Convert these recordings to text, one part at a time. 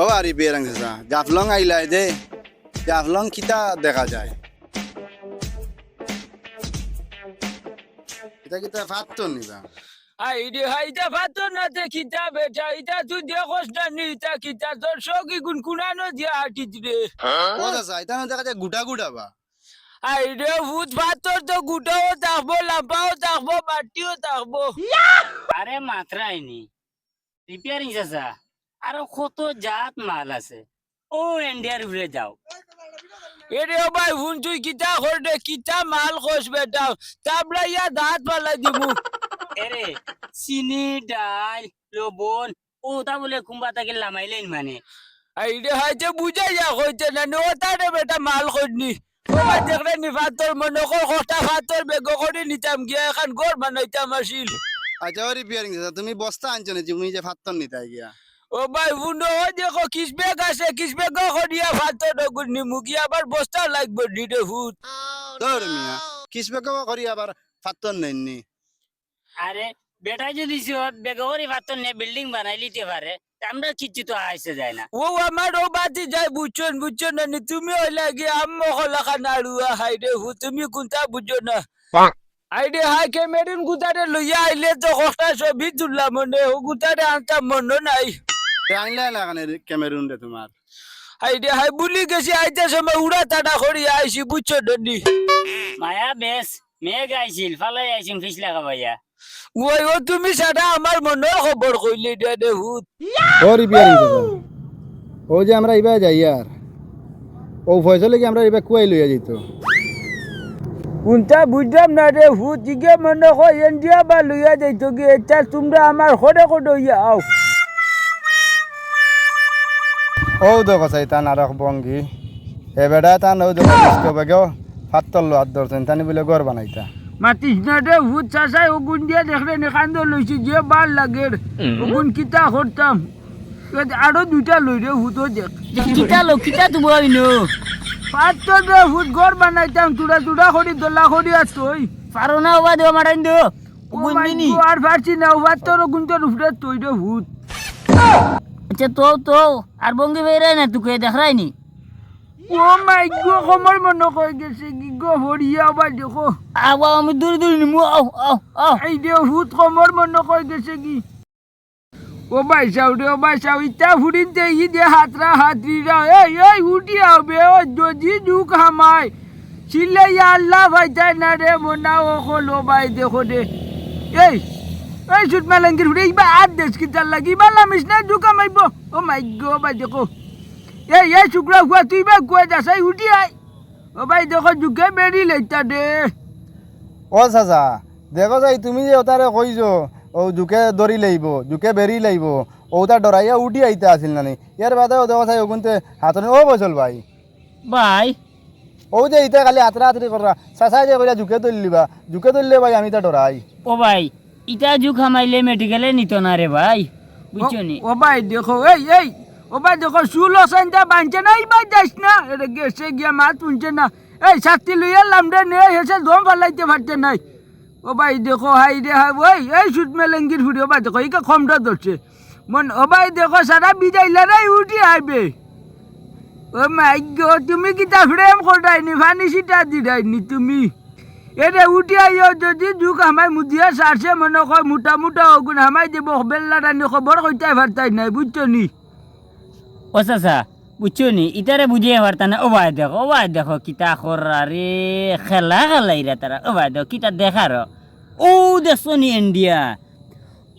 ও আরি বেরাং চাচা জাফলং আইলাই দে। জাফলং কিতা দেখা যায়? এটা কিতা ফাত্ত নিবা? আইরে ভাতো না তে কিতা বেটা? ইটা তুই দেখোস না নি ইটা কিতা? তোর সকি গুনগুনানো দিয়া হাঁটিত রে। ও চাচা এটা না দেখা যায় গুটা গুটা বা? আইরে ভূত ভাতর তো গুটাও থাকব লাম্পাও থাকব বাটিও থাকব আরে মাত্রাইনি রিপেয়ারিং চাচা। আরও কত জাত মাল আছে। ও ইন্ডিয়ার ঘুরে যাও। এরে ও ভাই হুন তুই কিতা করবে কিতা মাল খোস বেটা তাবলা ইয়া দাঁত পালা এরে চিনি ডাল লবণ ও তা বলে কুম্বা তাকে লামাইলেন মানে। হাইতে বুঝাই যা কইতে না নো তারে বেটা মাল খোঁজনি ও ভাই দেখলে নি মনে কর কটা ভাতর বেগ করে নিতাম গিয়া এখন গড় বানাইতাম আসিল। আচ্ছা রিপেয়ারিং তুমি বস্তা আনছো না তুমি যে ফাত্তর নিতে গিয়া। ও ভাই বুনো ও দেখো কিস বেগ আছে কিস বেগ করিয়া ভাতর ডগুর নিমু গিয়া আবার বস্তা লাগবে নিরে ভূত। তোর মিয়া কিসবে কব করি আবার ফাত্তর নেননি আরে বেটা যদি বেগরি ভাত নে বিল্ডিং বানাই লিতে পারে আমরা কিচ্ছু তো আইসে যায় না। ও আমার ও বাতি যাই বুঝছেন বুঝছেন না নি তুমি ওই লাগে আম্মা হলা খানাড়ুয়া হাই রে হু তুমি কোনটা বুঝছ না। আইডে হাই ক্যামেরুন গুতারে লইয়া আইলে তো কষ্টা ছবি তুললাম মনে ও গুতারে আনতাম মনে নাই। আইলে না কেন ক্যামেরুন রে তোমার আইডে হাই বুলি গেছি আইতে সময় উড়া তাড়া করি আইছি বুঝছ নি মায়া বেশ মেয়ে গাইছিল ফালাই আইছিল ফিস লাগা ভাইয়া ওই ও তুমি সারা আমার মনে খবর কইলে দে দে হুত ও রিপেয়ারিং চাচা ও যে আমরা ইবা যাই আর ও ফয়সলে কি আমরা ইবা কুয়াই লইয়া যাইতো কোনটা বুঝলাম না রে হুত জিগে মনে হয় ইন্ডিয়া বা লইয়া যাইতো কি এটা তোমরা আমার খড়ে খড়ে ইয়া আও ও দেখো চাই তান আর বঙ্গি এ বেটা তান ও দেখো বেগেও ফাত্তর লো হাত ধরছেন তানি বলে ঘর বানাইতা। মাতিস না রে হুত চাষাই ওগুন দিয়ে দেখলে নেখান্দ লইছি যে বার লাগে। ওগুন কিতা করতাম আরও দুইটা লই রে হুতো দেখ। কিতা লো কিতা তো বইনো পাঁচটা রে হুত ঘর বানাইতাম তুড়া তুড়া করি দোলা করি আর তুই। পারো না ওবা দেও মারাইন দো। আর পারছি না ওবার তোর ওগুন তোর উপরে তুই রে হুত আচ্ছা তো তো আর বঙ্গি বেরাই না তুকে দেখাইনি ও মাই গো কমর মনে কই গেছে কি গো হরিয়া আবার দেখো। আবা আমি দূর দূর নিমু আও আও আও। এই যে হুত কমর মনে কই গেছে কি? ও ভাই সাউ রে ও ভাই সাউ ইটা ফুরিন দে ই দে হাতরা হাতরিরা এই এই উঠি হবে ও যদি দুঃখ হামাই। চিল্লে ইয়া আল্লাহ ভাই তাই না রে মনা ও হলো ভাই দেখো দে। এই এই সুত মেলেঙ্গির ফুটে ইবা আর দেশ কি লাগি বা লামিস না দুঃখ হামাইব ও মাই গো ভাই দেখো। এই এই শুক্রা খুয়া তুই বা কুয়া যাসাই উঠি আই ও ভাই দেখো যুগে বেরি লইতা দে। ও চাচা দেখো যাই তুমি যে ওটারে কইছো ও জুকে দড়ি লাইব জুকে বেরি লাইব ওটা ডরাইয়া উঠি আইতে আসিল নানি। ইয়ার বাদে ও দেখো চাই ওগুনতে হাতনে ও বসল ভাই। ভাই ও যে ইটা খালি হাতরা হাতরি করা চাচা যে কইলা জুকে তুললিবা জুকে তুললে ভাই আমি তা ডরাই ও ভাই ইটা জু খামাইলে মেডিকেলে নিত না রে ভাই, বুঝছ নি? ও ভাই দেখো, এই এই ও ভাই দেখো শুল অসানটা বাঁধছে না, এইবার যাস না। এটা গেছে গিয়া মাছ শুনছে না। এই শাস্তি লইয়া লামডে নে হেসে দম ফালাইতে পারছে নাই ও ভাই দেখো, হাই রে, হাই, ওই, এই সুত মেলেঙ্গির ফুড়ি ও ভাই দেখো ইকা খমটা ধরছে। মন ও ভাই দেখো, সারা বিজাইলে রে, উঠি আইবে। ও মাই গো, তুমি কি তা ফ্রেম করাইনি ফানি সিটা দিরাইনি তুমি? এটা উঠি আইও যদি যুগ আমায় মুদিয়া সারছে মনে কয় মোটা মোটা অগুন আমায় দেব বেল্লা রানি খবর কইতাই পারতাই নাই বুঝছ নি? ও চাচা বুঝছ নি? ইটারে বুঝিয়ে পারতা না ও ভাই দেখো ও ভাই দেখো কিতা করা রে খেলা খেলাই রে তারা ও ভাই দেখো কিতা দেখার ও দেখছ নি ইন্ডিয়া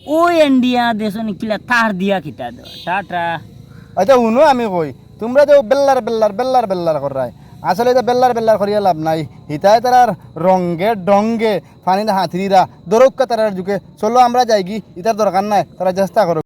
ও ইন্ডিয়া দেখছ নি কিলা তার দিয়া কিতা দো টাটা আচ্ছা শুনো আমি কই তোমরা যে বেল্লার বেল্লার বেল্লার বেল্লার করাই আসলে এটা বেল্লার বেল্লার করিয়া লাভ নাই। হিতায় তারার রঙ্গে ডঙ্গে ফানি হাতিরা দরক্কা তারার যুগে। চলো আমরা যাই কি ইতার দরকার নাই, তারা চেষ্টা করো